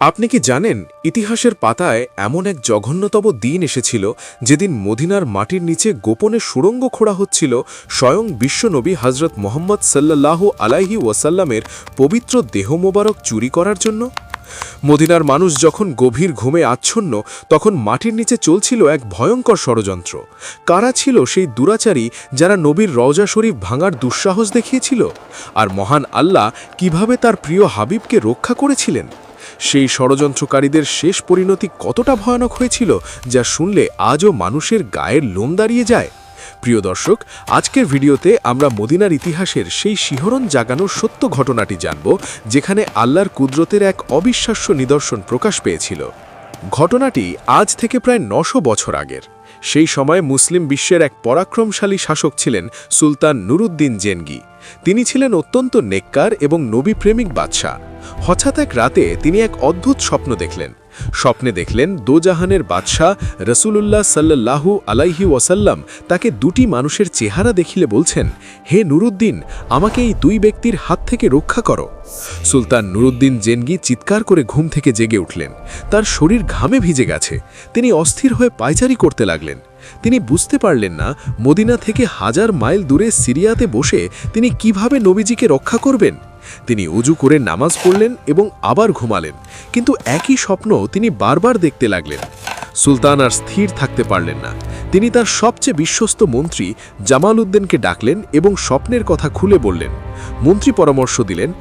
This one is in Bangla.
আপনি কি জানেন, ইতিহাসের পাতায় এমন এক জঘন্যতম দিন এসেছিল, যেদিন মদিনার মাটির নিচে গোপনে সুড়ঙ্গ খোঁড়া হচ্ছিল স্বয়ং বিশ্বনবী হজরত মোহাম্মদ সাল্লাল্লাহু আলাইহি ওয়াসাল্লামের পবিত্র দেহ মোবারক চুরি করার জন্য? মদিনার মানুষ যখন গভীর ঘুমে আচ্ছন্ন, তখন মাটির নিচে চলছিল এক ভয়ঙ্কর ষড়যন্ত্র। কারা ছিল সেই দুরাচারী যারা নবীর রওজা শরীফ ভাঙার দুঃসাহস দেখিয়েছিল? আর মহান আল্লাহ কীভাবে তার প্রিয় হাবিবকে রক্ষা করেছিলেন? সেই ষড়যন্ত্রকারীদের শেষ পরিণতি কতটা ভয়ানক হয়েছিল যা শুনলে আজও মানুষের গায়ের লোম দাঁড়িয়ে যায়? প্রিয় দর্শক, আজকের ভিডিওতে আমরা মদিনার ইতিহাসের সেই শিহরণ জাগানোর সত্য ঘটনাটি জানব, যেখানে আল্লাহর কুদরতের এক অবিশ্বাস্য নিদর্শন প্রকাশ পেয়েছিল। ঘটনাটি আজ থেকে প্রায় নশো বছর আগের। সেই সময় মুসলিম বিশ্বের এক পরাক্রমশালী শাসক ছিলেন সুলতান নুরুদ্দিন জেনগি। তিনি ছিলেন অত্যন্ত নেককার এবং নবীপ্রেমিক বাদশাহ। হঠাৎ এক রাতে তিনি এক অদ্ভুত স্বপ্ন দেখলেন। স্বপ্নে দেখলেন দোজাহানের বাদশাহ রসুলুল্লাহ সাল্লাল্লাহু আলাইহি ওয়াসাল্লাম তাকে দুটি মানুষের চেহারা দেখিলে বলছেন, হে নুরুদ্দিন, আমাকে এই দুই ব্যক্তির হাত থেকে রক্ষা করো। সুলতান নুরুদ্দিন জেনগি চিৎকার করে ঘুম থেকে জেগে উঠলেন। তার শরীর ঘামে ভিজে গেছে। তিনি অস্থির হয়ে পায়চারি করতে লাগলেন। তিনি বুঝতে পারলেন না, মদিনা থেকে হাজার মাইল দূরে সিরিয়াতে বসে তিনি কীভাবে নবীজিকে রক্ষা করবেন। তিনি উজু করে নামাজ পড়লেন এবং আবার ঘুমালেন। কিন্তু একই স্বপ্ন তিনি বারবার দেখতে লাগলেন। সুলতান আর স্থির থাকতে পারলেন না। তিনি তার সবচেয়ে বিশ্বস্ত মন্ত্রী জামাল উদ্দিনকে ডাকলেন এবং স্বপ্নের কথা খুলে বললেন। মন্ত্রী পরামর্শ দিলেন